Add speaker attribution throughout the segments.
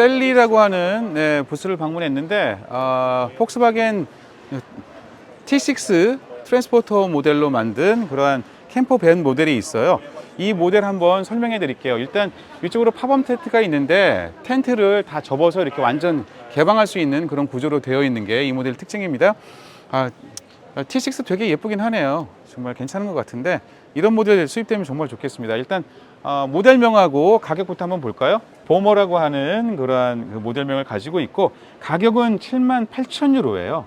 Speaker 1: 셀리라고 하는 네, 부스를 방문했는데 어, 폭스바겐 T6 트랜스포터 모델로 만든 그러한 캠퍼 밴 모델이 있어요. 이 모델 한번 설명해 드릴게요. 일단 위쪽으로 팝업 텐트가 있는데 텐트를 다 접어서 이렇게 완전 개방할 수 있는 그런 구조로 되어 있는 게 이 모델 특징입니다. 아, T6 되게 예쁘긴 하네요. 정말 괜찮은 것 같은데 이런 모델 수입되면 정말 좋겠습니다. 일단 어, 모델명하고 가격부터 한번 볼까요? 보머라고 하는 그러한 그 모델명을 가지고 있고 가격은 7만 8천 유로예요.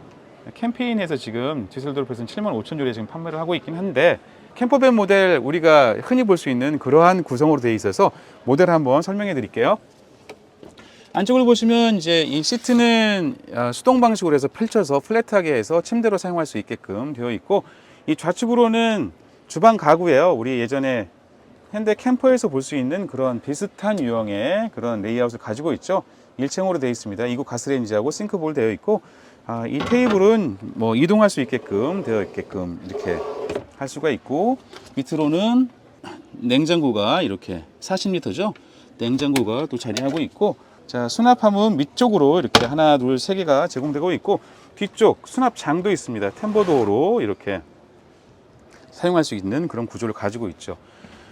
Speaker 1: 캠페인에서 지금 디셀도르프에서는 7만 5천 유로에 지금 판매를 하고 있긴 한데 캠퍼밴 모델 우리가 흔히 볼 수 있는 그러한 구성으로 되어 있어서 모델 한번 설명해 드릴게요. 안쪽을 보시면 이제 이 시트는 어, 수동 방식으로 해서 펼쳐서 플랫하게 해서 침대로 사용할 수 있게끔 되어 있고 이 좌측으로는 주방 가구예요. 우리 예전에 현대 캠퍼에서 볼 수 있는 그런 비슷한 유형의 그런 레이아웃을 가지고 있죠. 일체형으로 되어 있습니다. 이곳 가스레인지하고 싱크볼 되어 있고 아, 이 테이블은 뭐 이동할 수 있게끔 되어 있게끔 이렇게 할 수가 있고 밑으로는 냉장고가 이렇게 40리터죠. 냉장고가 또 자리하고 있고 자 수납함은 밑쪽으로 이렇게 하나 둘 세 개가 제공되고 있고 뒤쪽 수납장도 있습니다. 템버도어로 이렇게 사용할 수 있는 그런 구조를 가지고 있죠.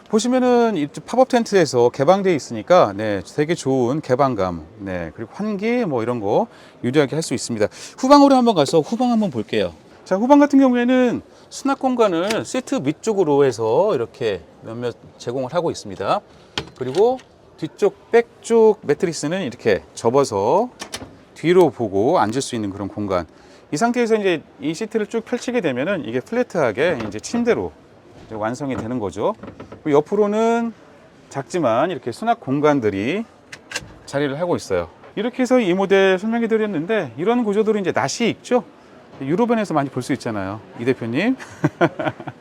Speaker 1: 보시면은 이 팝업 텐트에서 개방되어 있으니까 네, 되게 좋은 개방감, 네, 그리고 환기 뭐 이런 거 유리하게 할 수 있습니다. 후방으로 한번 가서 후방 한번 볼게요. 자, 후방 같은 경우에는 수납 공간을 시트 밑쪽으로 해서 이렇게 몇몇 제공을 하고 있습니다. 그리고 뒤쪽 백 쪽 매트리스는 이렇게 접어서 뒤로 보고 앉을 수 있는 그런 공간. 이 상태에서 이제 이 시트를 쭉 펼치게 되면은 이게 플랫하게 이제 침대로 이제 완성이 되는 거죠. 옆으로는 작지만 이렇게 수납 공간들이 자리를 하고 있어요. 이렇게 해서 이 모델 설명해 드렸는데 이런 구조들은 이제 낯이 익죠. 유로변에서 많이 볼 수 있잖아요. 이 대표님.